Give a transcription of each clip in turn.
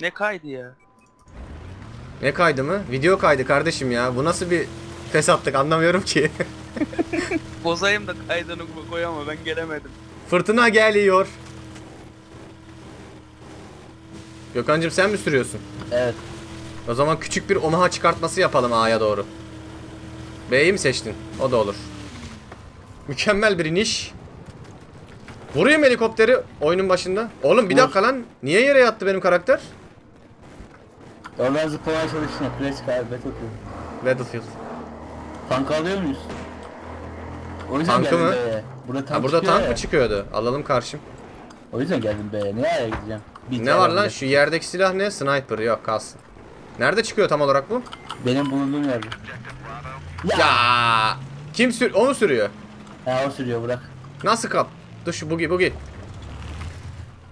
Ne kaydı ya? Ne kaydı mı? Video kaydı kardeşim ya. Bu nasıl bir fesatlık anlamıyorum ki. Bozayım da kaydını koy ama ben gelemedim. Fırtına geliyor. Gökhan'cım sen mi sürüyorsun? Evet. O zaman küçük bir Omaha çıkartması yapalım A'ya doğru. B'yi mi seçtin? O da olur. Mükemmel bir iniş. Vurayım helikopteri oyunun başında. Oğlum bir Vur. dakika lan. Niye yere yattı benim karakter? Oradan zıplamaya çalıştın. Klasik abi Battlefield. Battlefield. Tank alıyor muyuz? O yüzden Tankı geldim mı? B'ye. Burada tank Ha burada çıkıyor tank ya. mı çıkıyordu? Alalım karşım. O yüzden geldim B'ye. Niye A'ya gideceğim? Bir Ne tane var lan? bile. Şu yerdeki silah ne? Sniper. Yok kalsın. Nerede çıkıyor tam olarak bu? Benim bulunduğum yerde. Ya. Ya Kim sür? O mu sürüyor? Ha o sürüyor bırak. Nasıl kap? Dur şu bugi bugi.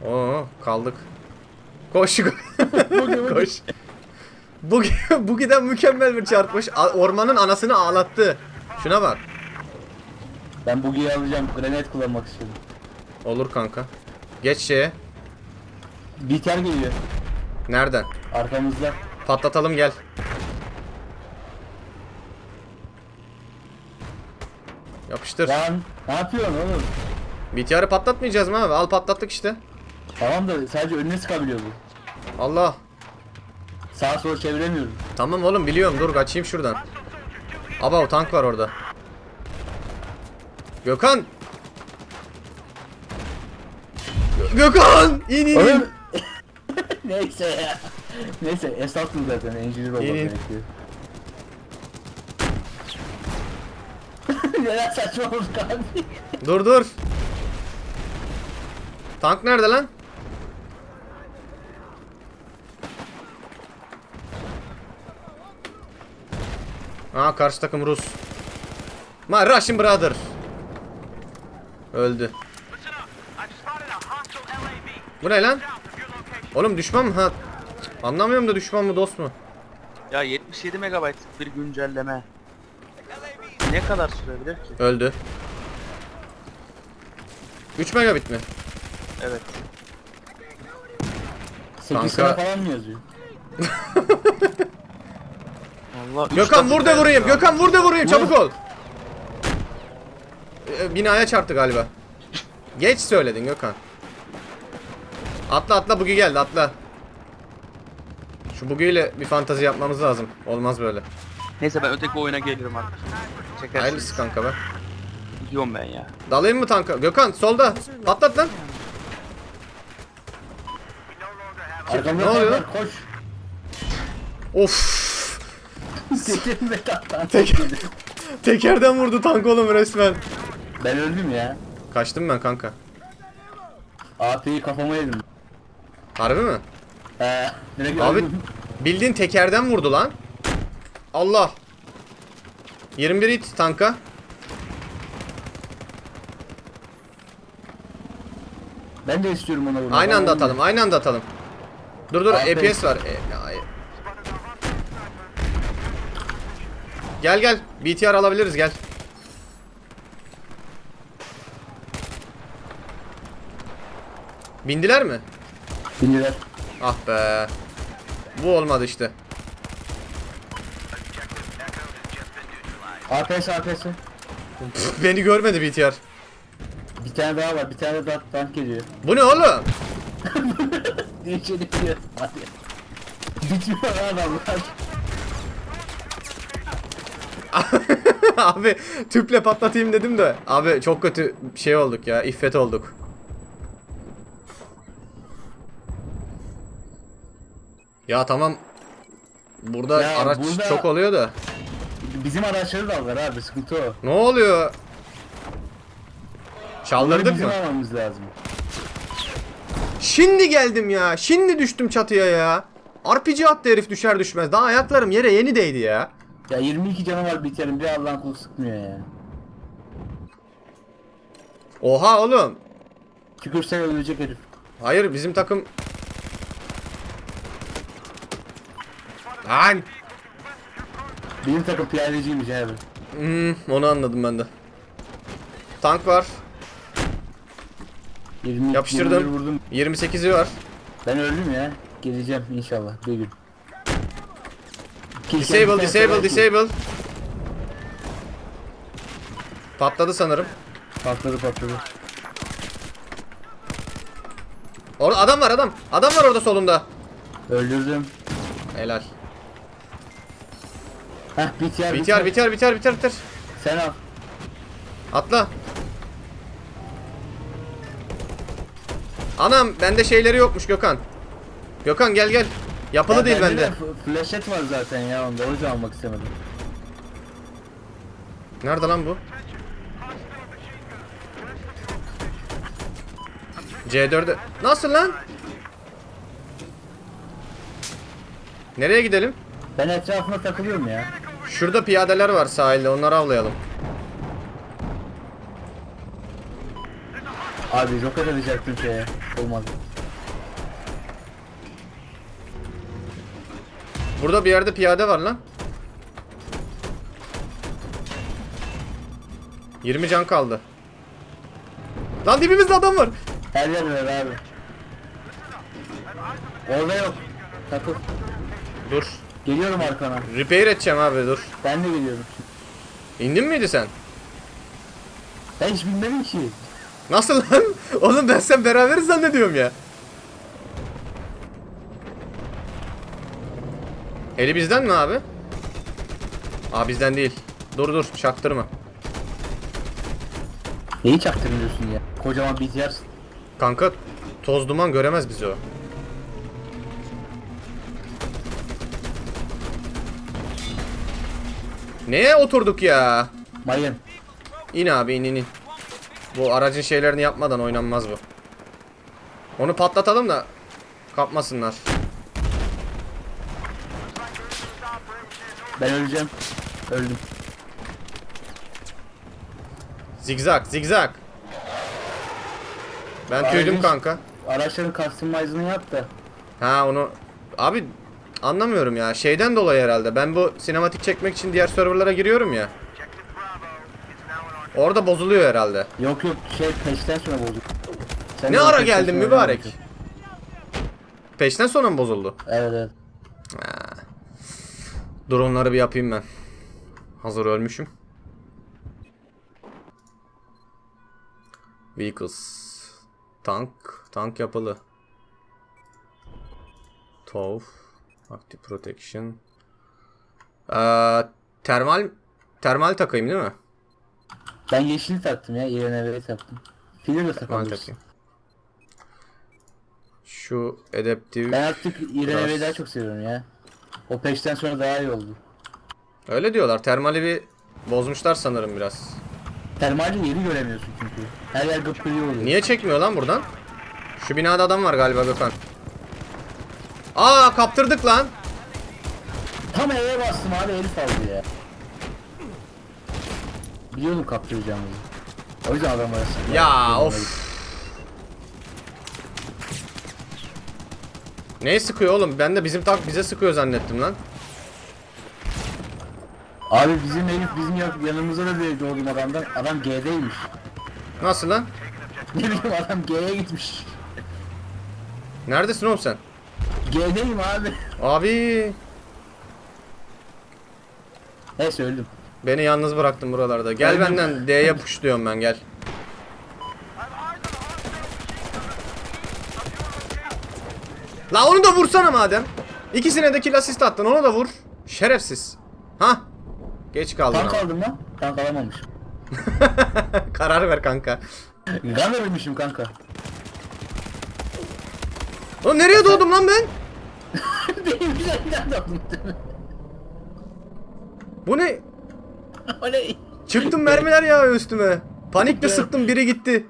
Oo kaldık. Koş. Koş. Bugi, Bugi'den mükemmel bir çarpış. Ormanın anasını ağlattı. Şuna bak. Ben bugiyi alacağım. Granate kullanmak istiyorum. Olur kanka. Geç şeye. Biter geliyor. Nereden? Arkamızda. Patlatalım gel. Yapıştır. Lan ne yapıyorsun oğlum? BTR'ı patlatmayacağız mı abi? Al patlattık işte. Tamam da sadece önüne sıkabiliyor bu. Allah. Sağa sola çeviremiyorum. Tamam oğlum biliyorum dur kaçayım şuradan. Aba o tank var orada. Gökhan. Gö- Gökhan! İn in in. Oğlum. Neyse ya. Neyse esastım zaten. Engineer olmak İyi, gerekiyor. Neler saçma olduk abi. Dur dur. Tank nerede lan? Aa karşı takım Rus. Ma Russian brother. Öldü. Bu ne lan? Oğlum düşman mı? Ha. Anlamıyorum da düşman mı dost mu? Ya 77 megabayt bir güncelleme. Ne kadar sürebilir ki? Öldü. 3 megabit mi? Evet. 8 Kanka. sene falan mı yazıyor? Allah Gökhan vur da vurayım. yazıyor. Gökhan vur da vurayım. Vur. Çabuk ol. Ee, binaya çarptı galiba. Geç söyledin Gökhan. Atla atla bugi geldi atla. Şu bugiyle bir fantazi yapmamız lazım. Olmaz böyle. Neyse ben öteki oyuna gelirim artık. Çekersin. Hayırlısı kanka be. Gidiyorum ben ya. Dalayım mı tanka? Gökhan solda. Patlat lan. Arkamda ne oluyor? Koş. Of. Tekerim ve tatlan. Tek- Tekerden vurdu tank oğlum resmen. Ben öldüm ya. Kaçtım ben kanka. AP'yi kafama yedim. Harbi mi? He. Direkt Abi öldüm. bildiğin tekerden vurdu lan. Allah. 21 it tanka. Ben de istiyorum ona vurmak. Aynı anda atalım. Aynı anda atalım. Dur dur Abi. EPS var. E, ay. Gel gel. BTR alabiliriz gel. Bindiler mi? Bindiler. Ah be. Bu olmadı işte. APS APS. Beni görmedi BTR. Bir tane daha var. Bir tane daha tank geliyor. Bu ne oğlum? Gidiyor. Hadi. Bitmiyor adamlar. Abi tüple patlatayım dedim de. Abi çok kötü şey olduk ya. İffet olduk. Ya tamam. Burada Ya araç burada- çok oluyor da. Bizim araçları da aldılar abi. Sıkıntı o. Ne oluyor? Çaldırdık bizim mı? almamız lazım. Şimdi geldim ya. Şimdi düştüm çatıya ya. RPG attı herif düşer düşmez. Daha ayaklarım yere yeni değdi ya. Ya 22 canı var biterim. Bir Allah'ın kulu sıkmıyor ya. Oha oğlum. Tükürsen ölecek herif. Hayır bizim takım... Lan! Benim takım piyadeciymiş abi. Hmm, onu anladım ben de. Tank var. 20, Yapıştırdım. 21 vurdum. 28'i var. Ben öldüm ya. geleceğim inşallah bir gün. Disable, disable, disable. Patladı sanırım. Patladı patladı. Orada adam var adam. Adam var orada solunda. Öldürdüm. Helal. Heh biter Biter biter biter biter biter. Sen al. Atla. Anam bende şeyleri yokmuş Gökhan. Gökhan gel gel. Yapılı Ya değil bende Flaşet var zaten ya onda o yüzden almak istemedim. Nerede lan bu? C4'e. Nasıl lan? Nereye gidelim? Ben etrafına takılıyorum ya. Şurada piyadeler var sahilde. Onları avlayalım. Abi roket edecektim şeye. Olmadı. Burada bir yerde piyade var lan. 20 can kaldı. Lan dibimizde adam var. Her yer var abi. Orada yok. Takıl. Dur. Geliyorum arkana. Repair edeceğim abi dur. Ben de geliyorum. İndin miydi sen? Ben hiç bilmedim ki. Nasıl lan? Oğlum ben sen beraberiz zannediyorum ya. Eli bizden mi abi? Aa bizden değil. Dur dur çaktırma. Neyi çaktırmıyorsun ya? Kocaman BTR. Kanka toz duman göremez bizi o. Neye oturduk ya? Mayın. İn abi in in in. Bu aracın şeylerini yapmadan oynanmaz bu. Onu patlatalım da kapmasınlar. Ben öleceğim. Öldüm. Zigzag zigzag. Ben Abi tüydüm kanka. Araçların customize'ını yap da. Ha onu abi anlamıyorum ya. Şeyden dolayı herhalde. Ben bu sinematik çekmek için diğer serverlara giriyorum ya. Orada bozuluyor herhalde. Yok yok şey peşten sonra bozuk. Sen Ne ara geldin mübarek? Peşten sonra mı bozuldu? Evet evet. Dur onları bir yapayım ben. Hazır ölmüşüm. Vehicles. Tank. Tank yapılı. TOW. Active Protection. Ee, termal termal takayım değil mi? Ben yeşili taktım ya. İRNV'yi taktım. Fili de takabilirsin. takayım. Şu adaptive. Ben artık Biraz- daha çok seviyorum ya. O peşten sonra daha iyi oldu. Öyle diyorlar. Termali bir bozmuşlar sanırım biraz. Termalde yeri göremiyorsun çünkü. Her yer gıpgırı oluyor. Niye çekmiyor lan buradan? Şu binada adam var galiba Gökhan. Aa kaptırdık lan. Tam E'ye bastım abi herif aldı ya. Biliyordum kaptıracağımızı. O yüzden adam arasında. Ya of. Neyi sıkıyor oğlum? Ben de bizim tak bize sıkıyor zannettim lan. Abi bizim herif bizim yan- yanımızda da değil doğduğum adamdan. Adam G'deymiş. Nasıl lan? Ne bileyim adam G'ye gitmiş. Neredesin oğlum sen? G'deyim abi. Abi Neyse öldüm. beni yalnız bıraktın buralarda. Gel Öldüm. benden D'ye push diyorum ben gel. La onu da vursana madem. İkisine de kill assist attın onu da vur. Şerefsiz. Ha? Geç kaldın Tank ama. aldım lan. Tank alamamış. Karar ver kanka. Gunner'mışım kanka. Oğlum nereye doğdum lan ben? Benim güzel adamım. Bu ne? o ne? Çıktım mermiler ya üstüme. Panikle sıktım biri gitti.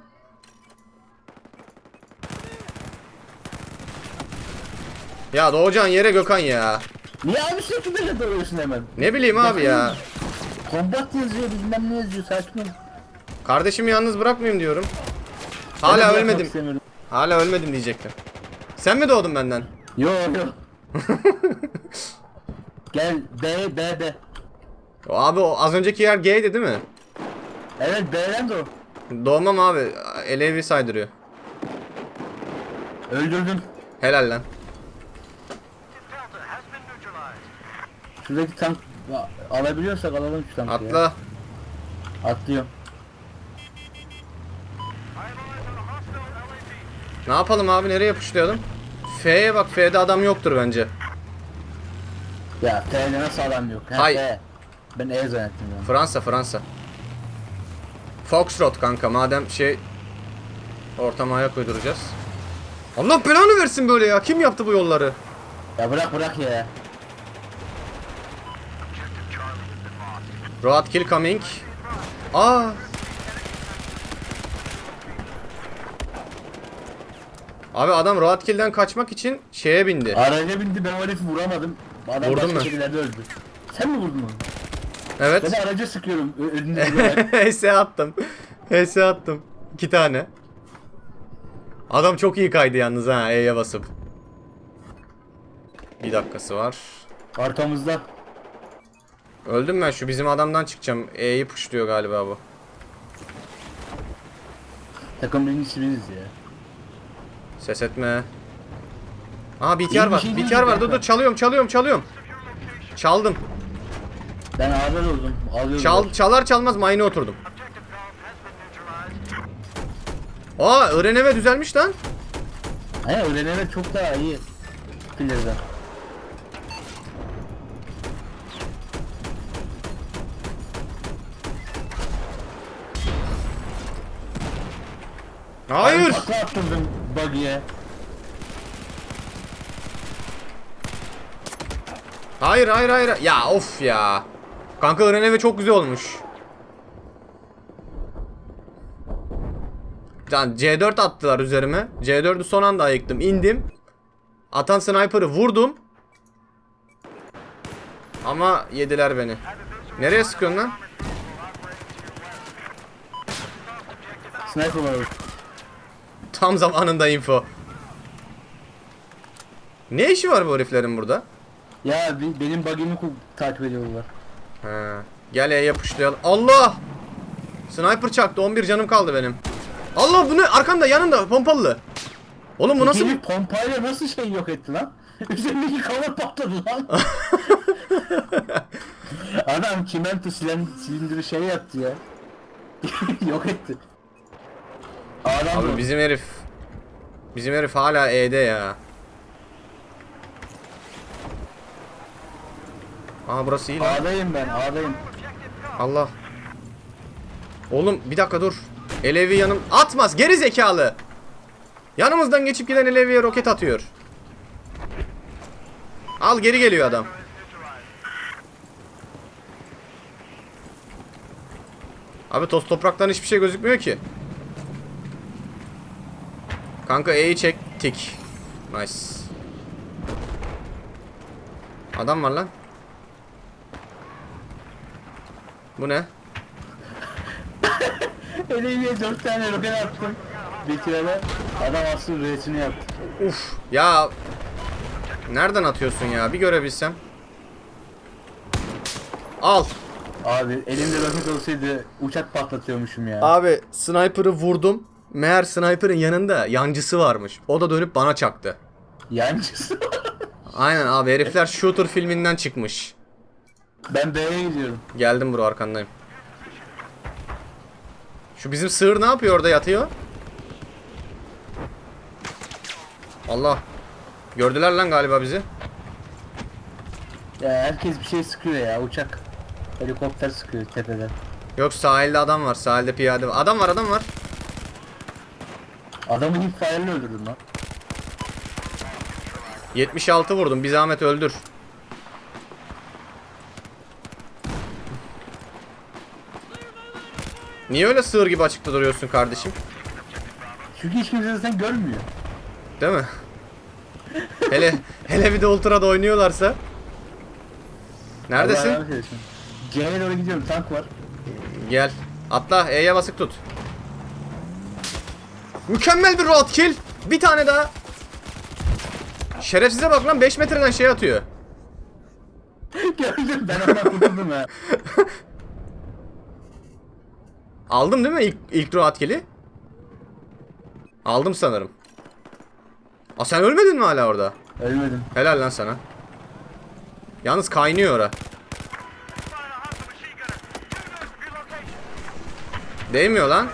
Ya Doğucan yere Gökhan ya. Niye abi sürekli böyle dalıyorsun hemen? Ne bileyim abi ya. Kombat yazıyor bilmem ne yazıyor ol. Kardeşimi yalnız bırakmayayım diyorum. Ben de Hala bırakmak ölmedim. istemiyorum. Hala ölmedim diyecektim. Sen mi doğdun benden? Yo yo. Gel B B B. O Abi o az önceki yer G'ydi değil mi? Evet B'den de o. Doğmam abi. Elevi saydırıyor. Öldürdüm. Helal lan. Şuradaki tank alabiliyorsak alalım şu tankı ya. Atla. Atlıyorum. Ne yapalım abi nereye yapışlayalım? F'ye bak F'de adam yoktur bence. Ya T'de nasıl adam yok? Ha, Hay. T. Ben E zannettim ya. Fransa Fransa. Foxtrot kanka madem şey ortama ayak uyduracağız. Allah belanı versin böyle ya. Kim yaptı bu yolları? Ya bırak bırak ya. Roadkill coming. Aa. Abi adam Roadkill'den kaçmak için şeye bindi. Araca bindi ben o herifi vuramadım. Adam Vurdun mu? şekillerde öldü. Sen mi vurdun onu? Evet. Ben de araca sıkıyorum. Önünde. HS attım. HS attım. İki tane. Adam çok iyi kaydı yalnız ha E'ye basıp. Bir dakikası var. Arkamızda. Öldüm ben şu bizim adamdan çıkacağım. E'yi puşluyor galiba bu. Takım birincisi biziz ya. Ses etme. Aa BTR var. şey BTR var. Dur dur çalıyorum çalıyorum çalıyorum. Çaldım. Ben ağır oldum. Alıyorum. Çal, çalar çalmaz mayına oturdum. Aa öğreneme düzelmiş lan. Aynen öğreneme çok daha iyi. Pillerden. Hayır. Takla attırdım buggy'e. Hayır hayır hayır. Ya of ya. Kanka öğreneme çok güzel olmuş. Can C4 attılar üzerime. C4'ü son anda ayıktım. indim. Atan sniper'ı vurdum. Ama yediler beni. Nereye sıkıyorsun lan? Sniper var. Tam zamanında info. Ne işi var bu heriflerin burada? Ya bi- benim buggy'mi ku- takip ediyorlar. He. Gel E'ye yapışlayalım. Allah! Sniper çaktı. 11 canım kaldı benim. Allah bu ne? Arkanda yanında pompalı. Oğlum bu nasıl? Gelip pompayla nasıl şey yok etti lan? Üzerindeki cover patladı lan. Adam çimento silen, silindiri şey yaptı ya. yok etti. Adam Abi Abi bizim herif. Bizim herif hala E'de ya. Aa burası iyi lan. A'dayım ben A'dayım. Allah. Oğlum bir dakika dur. Elevi yanım atmaz geri zekalı. Yanımızdan geçip giden Elevi'ye roket atıyor. Al geri geliyor adam. Abi toz topraktan hiçbir şey gözükmüyor ki. Kanka E'yi çektik. Nice. Adam var lan. Bu ne? Eliyle dört tane roket attım. Bir kirada adam aslında resini yaptı. Uf ya Nereden atıyorsun ya bir görebilsem Al Abi elimde roket olsaydı uçak patlatıyormuşum ya. Abi sniper'ı vurdum Meğer sniper'ın yanında yancısı varmış. O da dönüp bana çaktı. Yancısı. Aynen abi herifler shooter filminden çıkmış. Ben B'ye gidiyorum. Geldim bro arkandayım. Şu bizim sığır ne yapıyor orada yatıyor? Allah. Gördüler lan galiba bizi. Ya herkes bir şey sıkıyor ya uçak. Helikopter sıkıyor tepeden. Yok sahilde adam var sahilde piyade var. Adam var adam var Adamı hipfire'le öldürdüm lan. 76 vurdum. Bir zahmet öldür. Niye öyle sığır gibi açıkta duruyorsun kardeşim? Çünkü hiç kimse zaten görmüyor. Değil mi? hele hele bir de ultra'da oynuyorlarsa. Neredesin? C'ye doğru gidiyorum tank var. Gel. Atla. E'ye basık tut. Mükemmel bir road kill. Bir tane daha. Şerefsize bak lan 5 metreden şey atıyor. Gördüm ben ondan kurtuldum ha. Aldım değil mi ilk, ilk road kill'i? Aldım sanırım. Aa sen ölmedin mi hala orada? Ölmedim. Helal lan sana. Yalnız kaynıyor ora. Değmiyor lan.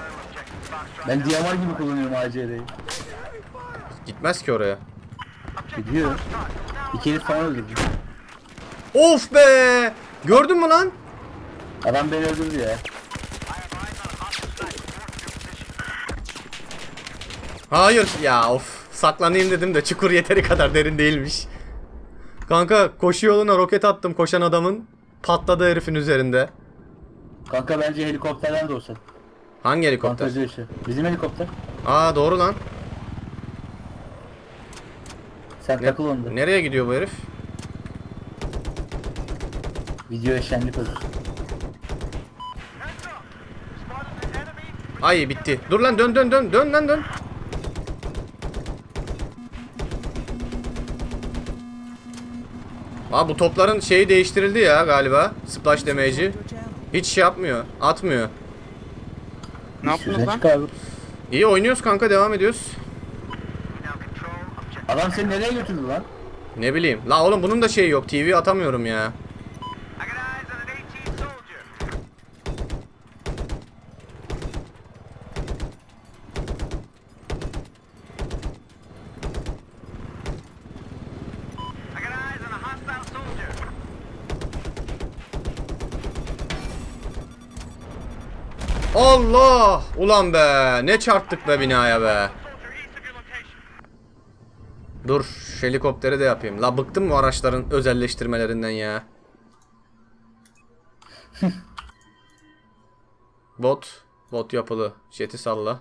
Ben DMR gibi kullanıyorum ACR'yi. Gitmez ki oraya. Gidiyor. İki herif falan öldürdü. Of be! Gördün mü lan? Adam beni öldürdü ya. Hayır ya of. Saklanayım dedim de çukur yeteri kadar derin değilmiş. Kanka koşu yoluna roket attım koşan adamın. Patladı herifin üzerinde. Kanka bence helikopterden de olsa. Hangi helikopter? İşi. Bizim helikopter. Aa doğru lan. Sen Ne- takıl onda. nereye gidiyor bu herif? Videoya şenlik olur. Ay bitti. Dur lan dön dön dön dön lan dön. Aa bu topların şeyi değiştirildi ya galiba. Splash damage'i. Hiç şey yapmıyor. Atmıyor. Ne yapıyorsunuz Yüzüne lan? İyi oynuyoruz kanka devam ediyoruz. Adam seni nereye götürdü lan? Ne bileyim. La oğlum bunun da şeyi yok. TV atamıyorum ya. Allah! Ulan be! Ne çarptık be binaya be. Dur helikopteri de yapayım. La bıktım bu araçların özelleştirmelerinden ya. Bot. Bot yapılı. Jeti salla.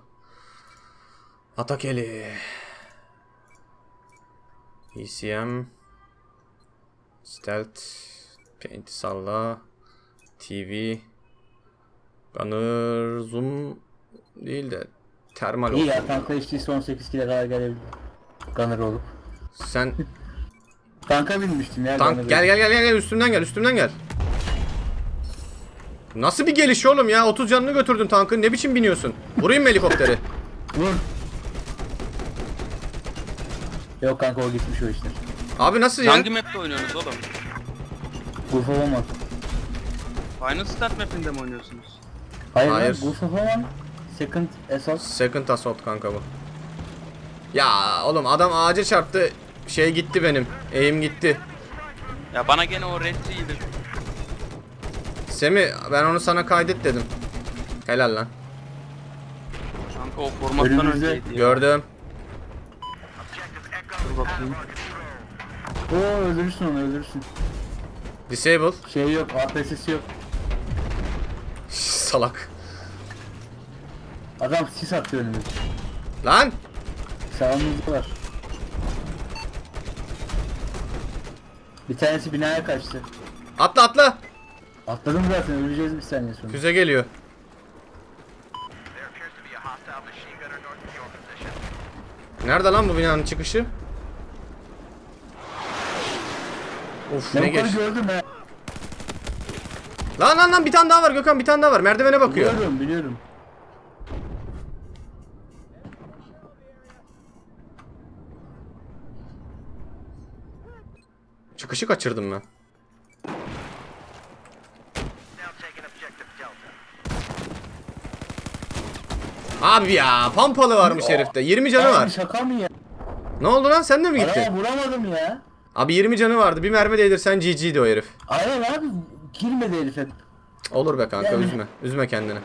Atak eli. ECM. Stealth. Paint salla. TV. Gunner zoom değil de termal İyi olsun. ya tankla HD'si 18 kilo kadar gelebilir. Gunner olup. Sen Tanka binmiştim ya. Tank Gunner'ı. gel gel gel gel gel üstümden gel üstümden gel. Nasıl bir geliş oğlum ya? 30 canını götürdün tankın. Ne biçim biniyorsun? Vurayım mı helikopteri? Vur. Yok kanka o gitmiş o işler. Abi nasıl ya? Hangi map'te oynuyorsunuz oğlum? Of Oman. Final Start map'inde mi oynuyorsunuz? Hayır, Hayır. Of Oman. Second Assault. Second assault kanka bu. Ya oğlum adam ağaca çarptı. Şey gitti benim. Eğim gitti. Ya bana gene o red. Semi ben onu sana kaydet dedim. Helal lan. Kanka o formattan Önümüzde. önceydi ya. Gördüm. Dur bakayım. Oo öldürürsün onu öldürürsün. Disable. Şey yok APS'si yok. Salak. Adam sis atıyor önümüze. Lan. Sağımızda var. Bir tanesi binaya kaçtı. Atla atla. Atladım zaten öleceğiz bir saniye sonra. Füze geliyor. Nerede lan bu binanın çıkışı? Of ne Ne geç. gördüm he. Lan lan lan bir tane daha var Gökhan bir tane daha var. Merdivene bakıyor. Biliyorum biliyorum. Çıkışı kaçırdım ben. Abi ya pampalı varmış herifte. 20 canı var. şaka mı ya? Ne oldu lan sen de mi gittin? Araya vuramadım ya. Abi 20 canı vardı. Bir mermi değdirsen GG'di o herif. Aynen abi girmedi herif hep. Olur be kanka Yani- üzme. Üzme kendini.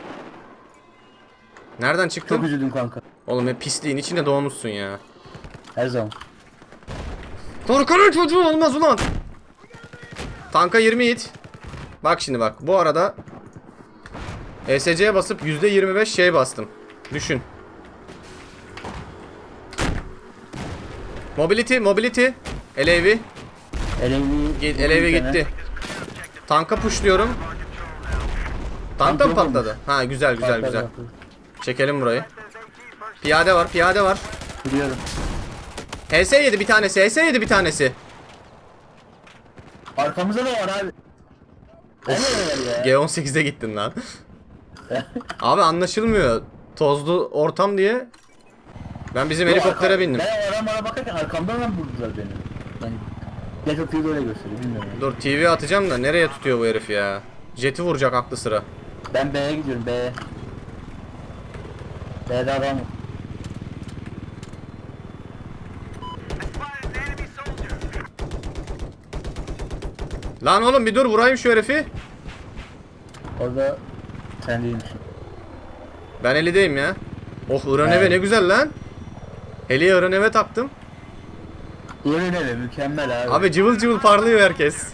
Nereden Çok çıktın? üzüldüm kanka. Oğlum hep pisliğin içinde doğmuşsun ya. Her zaman. Tarkan'ın çocuğu olmaz ulan. Tanka 20 hit. Bak şimdi bak. Bu arada ESC'ye basıp %25 şey bastım. Düşün. Mobility, mobility. Elevi, Git, LAV gitti. Tanka pushluyorum. Tank da mı patladı? Ha güzel güzel güzel. Çekelim burayı. Piyade var, piyade var. Biliyorum. HS yedi bir tanesi, HS yedi bir tanesi. Arkamızda da var abi. Of. ya. G18'e gittin lan. Abi anlaşılmıyor. Tozlu ortam diye. Ben bizim helikoptere bindim. Ben adamlara bakarken arkamdan lan vurdular beni. Battlefield'ı öyle gösteriyor bilmiyorum. Dur TV atacağım da nereye tutuyor bu herif ya? Jet'i vuracak aklı sıra. Ben B'ye gidiyorum B'ye. B'de adam yok. Lan oğlum bir dur vurayım şu herifi. Orada sen değilmişsin. Ben elideyim ya. Oh Iron Evet. eve ne güzel lan. Heli'ye Iron eve taktım. Ne be mükemmel abi. Abi cıvıl cıvıl parlıyor herkes.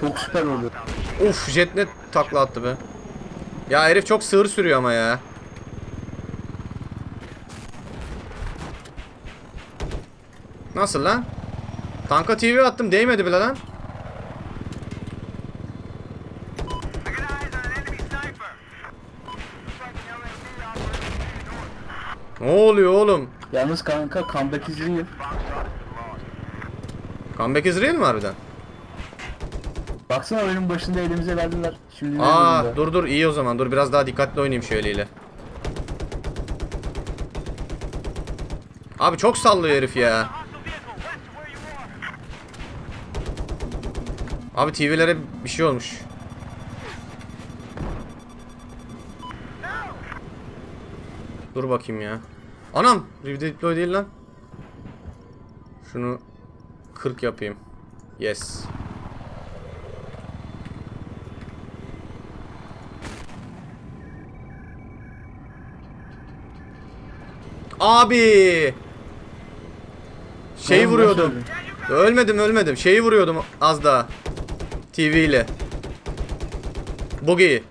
Çok süper oluyor. Uf jet ne takla attı be. Ya herif çok sığır sürüyor ama ya. Nasıl lan? Tanka TV attım değmedi bile lan. Ne oluyor oğlum? Yalnız kanka comeback izliyor. Comeback is real mi harbiden? Baksana oyunun başında elimize verdiler. Şimdi ne Aa durumda? dur dur iyi o zaman. Dur biraz daha dikkatli oynayayım şöyleyle. Abi çok sallıyor herif ya. Abi TV'lere bir şey olmuş. Dur bakayım ya. Anam! Redeploy değil lan. Şunu 40 yapayım. Yes. Abi! Şeyi vuruyordum. Ölmedim ölmedim. Şeyi vuruyordum az daha. TV ile. Boogie.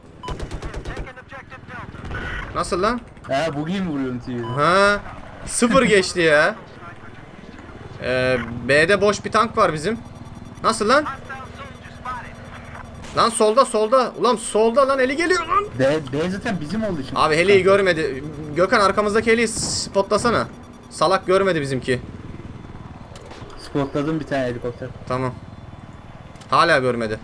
Nasıl lan? Ha bugün mi vuruyorsun TV'de? Ha? Sıfır geçti ya. Ee, B'de boş bir tank var bizim. Nasıl lan? Lan solda solda. Ulan solda lan eli geliyor lan. B, B zaten bizim olduğu için. Abi heliyi görmedi. Gökhan arkamızdaki heliyi spotlasana. Salak görmedi bizimki. Spotladım bir tane helikopter. Tamam. Hala görmedi.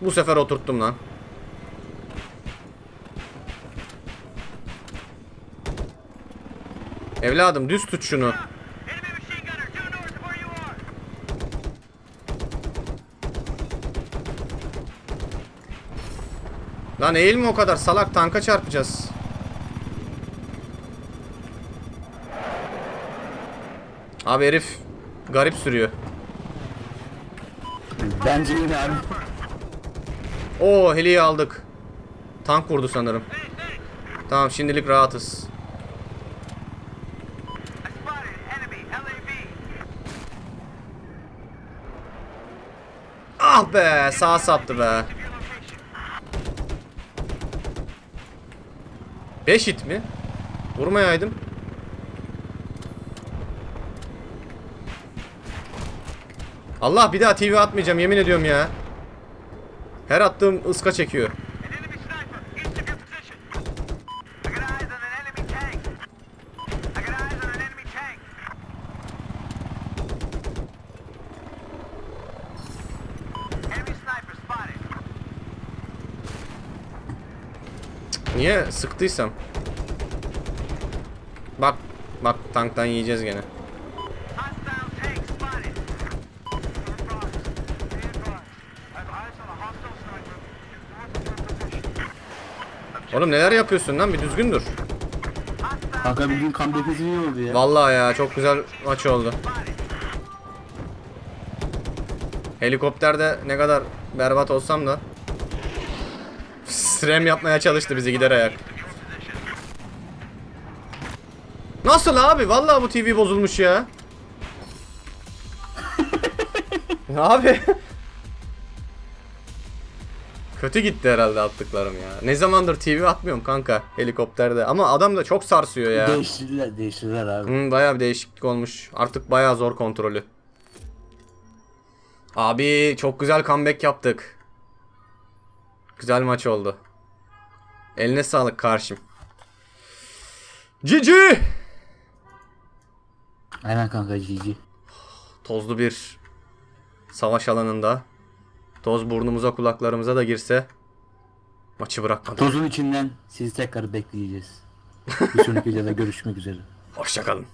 Bu sefer oturttum lan. Evladım düz tut şunu. Lan eğilme o kadar salak tanka çarpacağız. Abi herif garip sürüyor. Bence yine abi. Oo heliyi aldık. Tank vurdu sanırım. Tamam şimdilik rahatız. Ah be sağ sattı be. 5 hit mi? Vurmayaydım. Allah bir daha TV atmayacağım yemin ediyorum ya. Her attığım ıska çekiyor. Niye sıktıysam? Bak, bak tanktan yiyeceğiz gene. Oğlum neler yapıyorsun lan bir düzgün dur. Kanka bugün comeback izliyor oldu ya. Vallahi ya çok güzel maç oldu. Helikopterde ne kadar berbat olsam da Strem yapmaya çalıştı bizi gider ayak. Nasıl abi? Vallahi bu TV bozulmuş ya. abi. Kötü gitti herhalde attıklarım ya. Ne zamandır TV atmıyorum kanka helikopterde. Ama adam da çok sarsıyor ya. Değiştirdiler, değiştirdiler abi. Hmm, bayağı bir değişiklik olmuş. Artık bayağı zor kontrolü. Abi çok güzel comeback yaptık. Güzel maç oldu. Eline sağlık karşım. Cici! Aynen kanka GG. Tozlu bir savaş alanında. Toz burnumuza kulaklarımıza da girse. Maçı bırakmadık. Tozun içinden sizi tekrar bekleyeceğiz. Bir sonraki videoda görüşmek üzere. Hoşçakalın.